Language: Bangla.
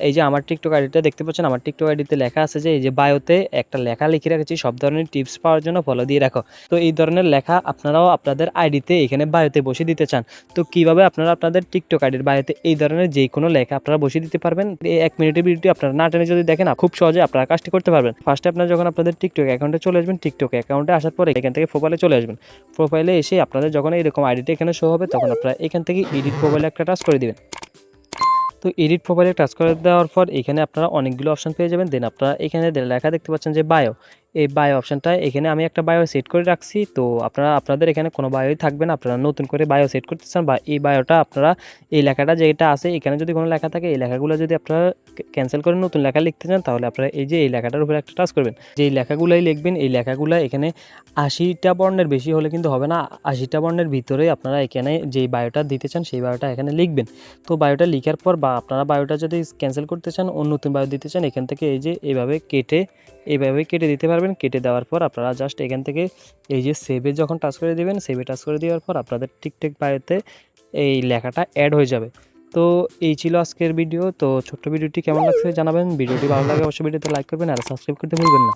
এই যে আমার টিকটক আইডিটা দেখতে পাচ্ছেন, আমার টিকটক আইডিতে লেখা আছে যে, এই যে বায়োতে একটা লেখা লিখে রেখেছি, সব ধরনের টিপস পাওয়ার জন্য ফলো দিয়ে রাখো। তো এই ধরনের লেখা আপনারাও আপনাদের আইডিতে এখানে বায়োতে বসে দিতে চান। তো কীভাবে আপনারা আপনাদের টিকটক আইডির বায়োতে এই ধরনের যে কোনো লেখা আপনারা বসিয়ে দিতে পারবেন? এই এক মিনিটের ভিডিওটি আপনারা না টেনে যদি দেখেন খুব সহজে আপনারা কাজটি করতে পারবেন। ফার্স্টে আপনারা যখন আপনাদের টিকটক অ্যাকাউন্টে চলে আসবেন টিকটক অ্যাকাউন্টে আসার পরে এখান থেকে প্রোফাইলে চলে আসবেন। প্রোফাইলে এসে আপনাদের যখন এরকম আইডিটা এখানে শো হবে, তখন আপনারা এখান থেকে এডিট প্রোফাইলে একটা টাচ করে দিবেন। তো এডিট প্রোফাইলে টাচ করে দেওয়ার পর এখানে আপনারা অনেকগুলো অপশন পেয়ে যাবেন। দেন আপনারা এখানে লেখা দেখতে পাচ্ছেন যে বায়ো এই বায়ো অপশনটা এখানে আমি একটা বায়ো সেট করে রাখছি। তো আপনারা, আপনাদের এখানে কোনো বায়োই থাকবে না। আপনারা নতুন করে বায়ো সেট করতে চান বা এই বায়োটা আপনারা, এই লেখাটা যেটা আছে, এখানে যদি কোনো লেখা থাকে, এই লেখাগুলো যদি আপনারা ক্যান্সেল করে নতুন লেখা লিখতে চান, তাহলে আপনারা এই যে, এই লেখাটার উপরে একটা টাচ করবেন। যে লেখাগুলাই লিখবেন, এই লেখাগুলো এখানে আশিটা বর্ণের বেশি হলে কিন্তু হবে না। আশিটা বর্ণের ভিতরে আপনারা এখানে যেই বায়োটা দিতে চান, সেই বায়োটা এখানে লিখবেন। তো বায়োটা লিখার পর বা আপনারা বায়োটা যদি ক্যান্সেল করতে চান ও নতুন বায়ো দিতে চান, এখান থেকে এই যে, এইভাবে কেটে এইভাবে কেটে দিতে পারবেন। কেটে দেওয়ার পর আপনারা জাস্ট এখান থেকে এই যে সেভে যখন টাচ করে দেবেন সেভে টাচ করে দেওয়ার পর আপনাদের ঠিকঠাক বায়োতে এই লেখাটা অ্যাড হয়ে যাবে। তো এই ছিল আজকের ভিডিও তো ছোট্ট ভিডিওটি কেমন লাগছে জানাবেন। ভিডিওটি ভালো লাগে অবশ্যই ভিডিওতে লাইক করবেন আর সাবস্ক্রাইব করতে ভুলবেন না।